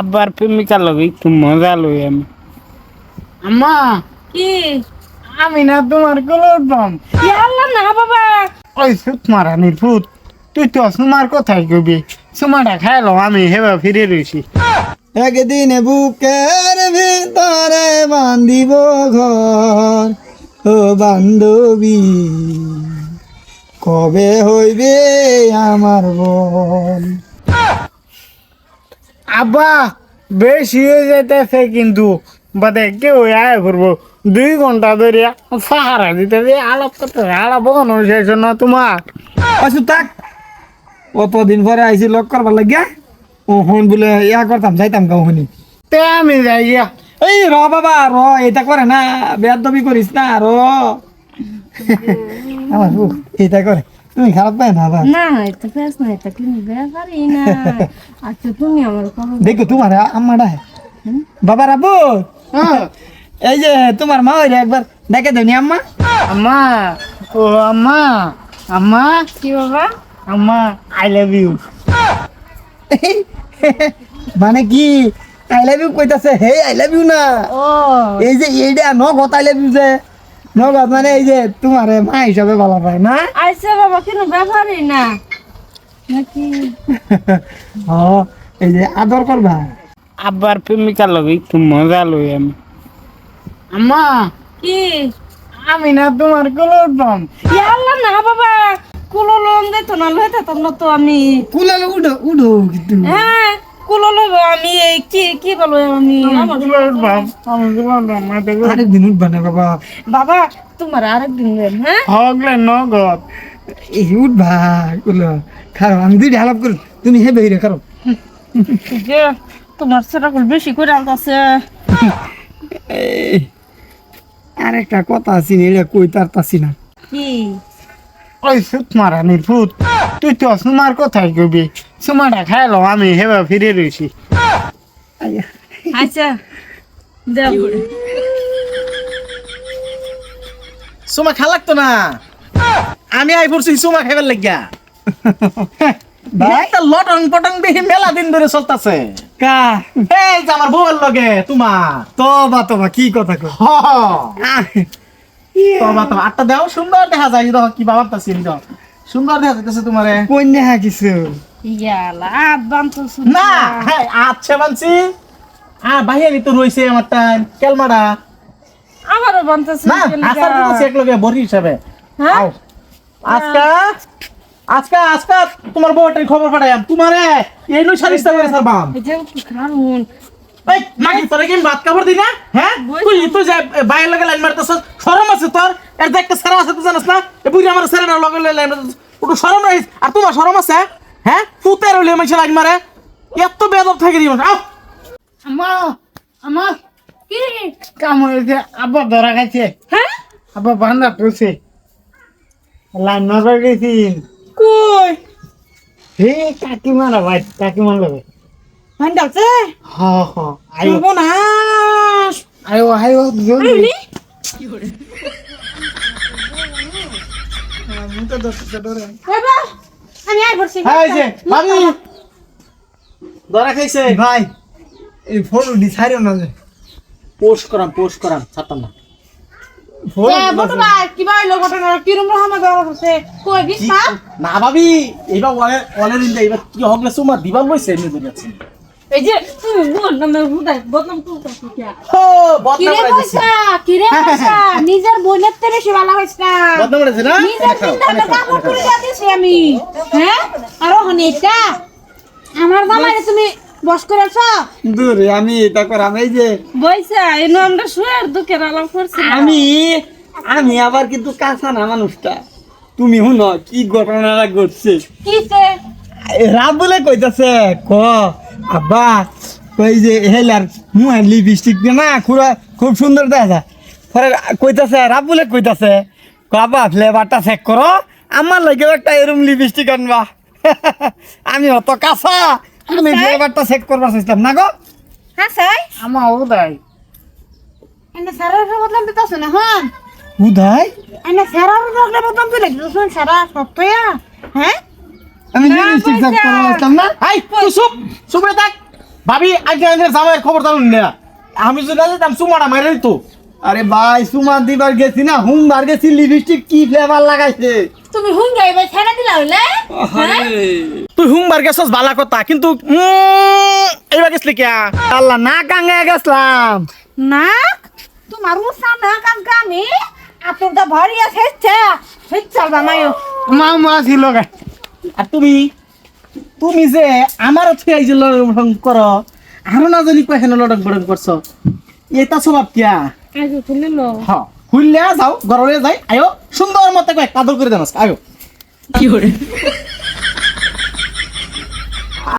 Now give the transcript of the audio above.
আব্বার প্রেমিকা লগে একটু মজা লই আমি। আম্মা কি? আমি না তোমার কোলে উঠবাম আল্লাহ না বাবা। ওই সুত মারানির ফুট তুই তো সুমার কথাই কবি। সুমাটা খাইলো আমি হেবা ফিরে রইছি। একদিন বুকের ভিতরে বান্ধিব ঘর ও বান্ধবী কবে হইবে আমার বল? আব্বা বেশি হয়ে যাইতেছে কিন্তু। বাদে কেউ আয় করব দুই ঘণ্টা ধরে সাহারা দিতে দিয়ে আলাপ করতে আলাপ বকন শেষ না তোমার। আচ্ছা তাক অতদিন পরে আইসি লক করবার লাগিয়া? ও হন বলে ইয়া করতাম যাইতাম গাও হনি তে আমি যাই গিয়া এই র বাবা র এটা করে না বেয়ার দবি করিস না র। আমার বউ এটা করে। তুমি খারাপ পাই না না। এটা ফেস না এটা তুমি ব্যাপারই না। আচ্ছা তুমি আমার কোনো দেখো তোমার আম্মাটা বাবা রাবু হ্যাঁ এই যে তোমার মা ওই একবার। দেখে দেনি আম্মা। আম্মা ও আম্মা আম্মা কি বাবা? আম্মা আই লাভ ইউ মানে কি? আই লাভ ইউ কইতাছে হে আই লাভ ইউ না। ও। এই যে এইটা নগদ আই লাভ ইউ যে। নগদ মানে এই যে তোমার মা হিসাবে ভালো পায় না? আইসে বাবা কোনো ব্যাপারই না। নাকি? ও এই যে আদর করবা? আব্বার প্রেমিকা লগে একটু মজা লই আমি। আম্মা কি? আমি না তোমার কোলে উঠবাম আল্লাহ না বাবা কুলো লোন দিত না লইতে তো না তো আমি। কুলালে উঠো উঠো কিন্তু। হ্যাঁ আমি এই কি কি বলব আমি? আমার- কোলে উঠবাম আমি কোলে উঠবাম না দেখো। আরেকদিন উঠবা না বাবা। বাবা তোমার দেন হ্যাঁ? হগলে নগদ। এই উঠবা কুলো খারাপ আমি দুইটা হালাপ করি তুমি হে বেরিয়ে খারাপ যে তোমার সেরকম বেশি করে আনতেছে এই, আর একটা কথা আছে এটা কই তার তাছি না। কি? ওই সুত মারানির ফুট তুই তো সুমার কোথায় কবি। সুমাটা খাইলো আমি হেবা ফিরে রইছি আইয়া। আচ্ছা সুমা খা লাগতো না? আমি আই পড়ছি সুমা খাইবার লাগিয়া ভাই একটা লটং পটং বেহি মেলা দিন ধরে চলতেছে। কা। এই যে আমার বউয়ের লগে তোমার তবা তবা কি কথা কো হ আটটা দেও সুন্দর দেখা যায় দেখো কি বাবার তা সিন দাও সুন্দর দেখা যাইতেছে তোমারে কন্যা হা কিছু ইয়ালা আদ বান্ত না হ্যাঁ আচ্ছা মানছি আ বাহিরে তো রইছে আমার টাইম কেলমাডা আমারও বানতেছে না আসার তো চেক লগে বড়ি হিসাবে। হ্যাঁ? আজকা আজকা আজকা তোমার বউটার খবর পাঠাইম তোমারে এই নই সারিস্তা করে সারবাম। এই যে খারুন। এই মাগি তোরে কি আমি ভাত কাপড় দিই না? হ্যাঁ? তুই তুই যে বাইরে লাগে লাইন মারতেছ শরম আছে তোর? এর সেরা আছে তুই জানাস না? আমার সেরা না লগে লাইন মারতেছ। ওটা শরম আর তোমার শরম আছে? হ্যাঁ? পুতের হইলে মানুষ লাইন মারে। এত বেদব থাকে দিই আও আম্মা আম্মা কি কাম হয়েছে আব্বা ধরা খাইছে। হ্যাঁ? আব্বা বান্ধা পড়ছে। লাইন মারবার গেছি। কই? হে কাকিমার ভাই কাকিমার লগে। মান ডাকছে হ হ আয়ো। সর্বনাশ। আয়ো আয়ো জলদি। আইনি বাবা! আমি আর বলছি হ্যাঁ যে ভাবি ধরা খাইছে। ভাই এই ফোন উঠি ছাড়িও না যে। পোস্ট করাম পোস্ট করাম ছাড়তাম না। না ভাবি এইবার ওয়ালে ওয়ালে দিন এইবার কি হগলে সুমা দিবার লইছে এমনি এই যে তুমি বদনাম করতেছ কি? হো বদনাম করে পয়সা? নিজের বোনের সে ভালো হইছ না। বদনাম না? নিজের কাপড় করে দিয়েছি আমি। হ্যাঁ? আর ওখানে এটা? আমার জামাইরে তুমি বস করেছ দূরে আমি এটা করাম এই যে এনো আমরা শুয়ার দুঃখের আলাপ করছি। আমি আমি আবার কিন্তু কাঁচা না মানুষটা। তুমি হুন কি ঘটনাটা ঘটছে? কিসে? রাত বলে কইতাছে ক আব্বা কই যে হেলার মুহের লিপস্টিক না খুরা খুব সুন্দর দেখা। পরে কইতাছে রাত বলে কইতাছে ক আব্বা ফ্লেভারটা চেক করো আমার লাগেও একটা এরম লিপস্টিক আনবা। আমি অত কাঁচা আমি ফ্লেভারটা চেক করবার চেষ্টাম না গো। হ্যাঁ সাই আমা উদয় এনে সারার বদলাম দিতাছ না হ্যাঁ উদয় এনে সারার বদলাম দিলে শুন সারা সত্যয়া হ্যাঁ? আমি চেক পয়সা। করবার চেষ্টাম না? আই তুই চুপ চুপ রে থাক। ভাবি আগে আগে জামাইয়ের খবর জানুন না। আমি যদি না যেতাম চুমাটা মারে তো আরে ভাই সুমা দিবার গেছি না হুমবার গেছি লিপস্টিক কি ফ্লেভার লাগাইছে? তুমি হুন যাইবে ছেড়ে দিলা হইলে? হ্যাঁ? তুই হুমবার গেছস বালা কথা কিন্তু উম, এইবার গেছলি কিয়া আল্লাহ না কাঙ্গে গেছলাম। না তোমার উৎসাহ না কানকা আমি? আপনার ভারী আছে সেই চালবা মায়ো মামা ছিল গে। আর তুমি? তুমি যে আমার থুই যে লড়ং করো আরও না জানি কয়খানে লড়ং বড়ং করছ। এটা স্বভাব কিয়া? আজ তুলে লো হ যাও গরমে যাই আয়ো সুন্দর মতো কয়েক কাদর করে দেন আয়ো। কি করে